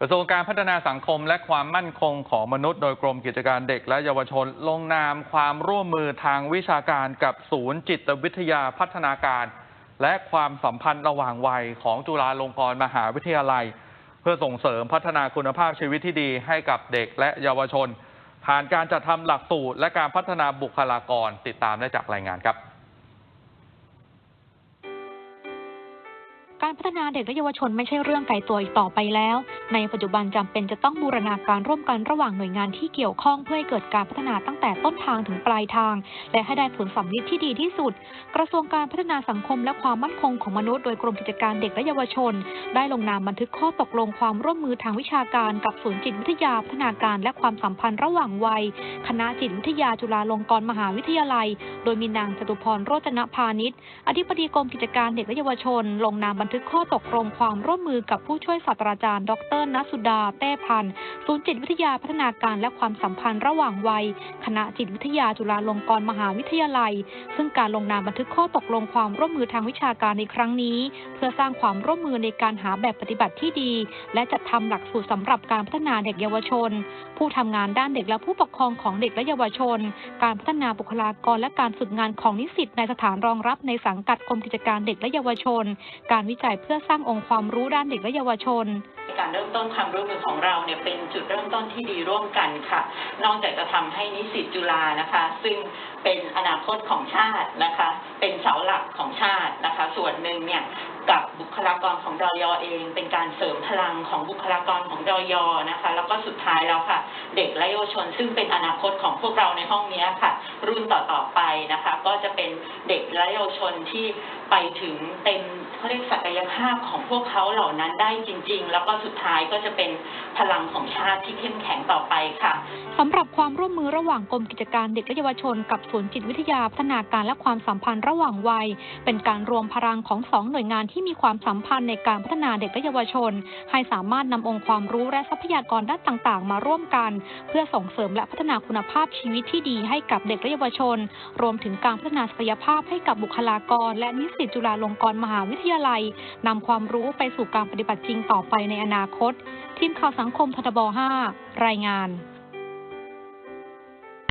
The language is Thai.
กระทรวงการพัฒนาสังคมและความมั่นคงของมนุษย์โดยกรมกิจการเด็กและเยาวชนลงนามความร่วมมือทางวิชาการกับศูนย์จิตวิทยาพัฒนาการ และความสัมพันธ์ระหว่างวัยของจุฬาลงกรณ์มหาวิทยาลัย เพื่อส่งเสริมพัฒนาคุณภาพชีวิตที่ดีให้กับเด็กและเยาวชน ผ่านการจัดทำหลักสูตรและการพัฒนาบุคลากรติดตามได้จากรายงานครับ การพัฒนาเด็กและเยาวชนไม่ใช่เรื่องไกลตัวอีกต่อไปแล้ว ในปัจจุบันจำเป็นจะต้องบูรณาการร่วมกันระหว่างหน่วยงานที่เกี่ยวข้องเพื่อให้เกิดการพัฒนาตั้งแต่ต้นทางถึงปลายทาง และให้ได้ผลสำลิดที่ดีที่สุด กระทรวงการพัฒนาสังคมและความมั่นคงของมนุษย์โดยกรมกิจการเด็กและเยาวชน ได้ลงนามบันทึกข้อตกลงความร่วมมือทางวิชาการกับศูนย์จิตวิทยาพัฒนาการและความสัมพันธ์ระหว่างวัย คณะจิตวิทยาจุฬาลงกรณ์มหาวิทยาลัย โดยมีนางจตุพรโรจนพาณิชย์อธิบดีกรมกิจการเด็กและเยาวชน ลงนามบันทึกข้อตกลงความร่วมมือกับผู้ช่วยศาสตราจารย์ ดรนสุดาแต้พันธ์ศูนย์จิตวิทยาพัฒนาการและความสัมพันธ์ระหว่างวัย คณะจิตวิทยาจุฬาลงกรณ์มหาวิทยาลัย ซึ่งการลงนามบันทึกข้อตกลงความร่วมมือทางวิชาการในครั้งนี้ เพื่อสร้างความร่วมมือในการหาแบบปฏิบัติที่ดี และจัดทำหลักสูตรสำหรับการพัฒนาเด็กเยาวชน ผู้ทำงานด้านเด็กและผู้ปกครองของเด็กและเยาวชน การพัฒนาบุคลากรและการฝึกงานของนิสิตในสถานรองรับในสังกัดกรมกิจการเด็กและเยาวชน การวิจัยเพื่อสร้างองค์ความรู้ด้านเด็กและเยาวชนการเริ่มต้นความร่วมมือของเราเนี่ยเป็นจุดเริ่มต้นที่ดีร่วมกันค่ะ นอกจากจะทำให้นิสิตจุฬานะคะ ซึ่งเป็นอนาคตของชาตินะคะ เป็นเสาหลักของชาตินะคะ ส่วนหนึ่งเนี่ยกับบุคลากรของดอยอเอง เป็นการเสริมพลังของบุคลากรของดอยอนะคะ แล้วก็สุดท้ายแล้วค่ะ เด็กและเยาวชน ซึ่งเป็นอนาคตของพวกเราในห้องนี้ค่ะ รุ่นต่อๆไปนะคะ ก็จะเป็นเด็กและเยาวชนที่ไปถึงเต็มเขาเรียกศักยภาพของพวกเขาเหล่านั้นได้จริง ๆ แล้วก็สุดท้ายก็จะเป็นพลังของชาติที่เข้มแข็งต่อไปค่ะสำหรับความร่วมมือระหว่างกรมกิจการเด็กและเยาวชน กับศูนย์จิตวิทยาพัฒนาการและความสัมพันธ์ระหว่างวัย เป็นการรวมพลังของสองหน่วยงานที่มีความสัมพันธ์ในการพัฒนาเด็กและเยาวชน ให้สามารถนำองค์ความรู้และทรัพยากรด้านต่าง ๆ มาร่วมกันเพื่อส่งเสริมและพัฒนาคุณภาพชีวิตที่ดีให้กับเด็กและเยาวชน รวมถึงการพัฒนาศักยภาพให้กับบุคลากร และนิสิตจุฬาลงกรณ์มหาวิทยาลัยนำความรู้ไปสู่การปฏิบัติจริงต่อไปในอนาคต ทีมข่าวสังคมททบ 5 รายงาน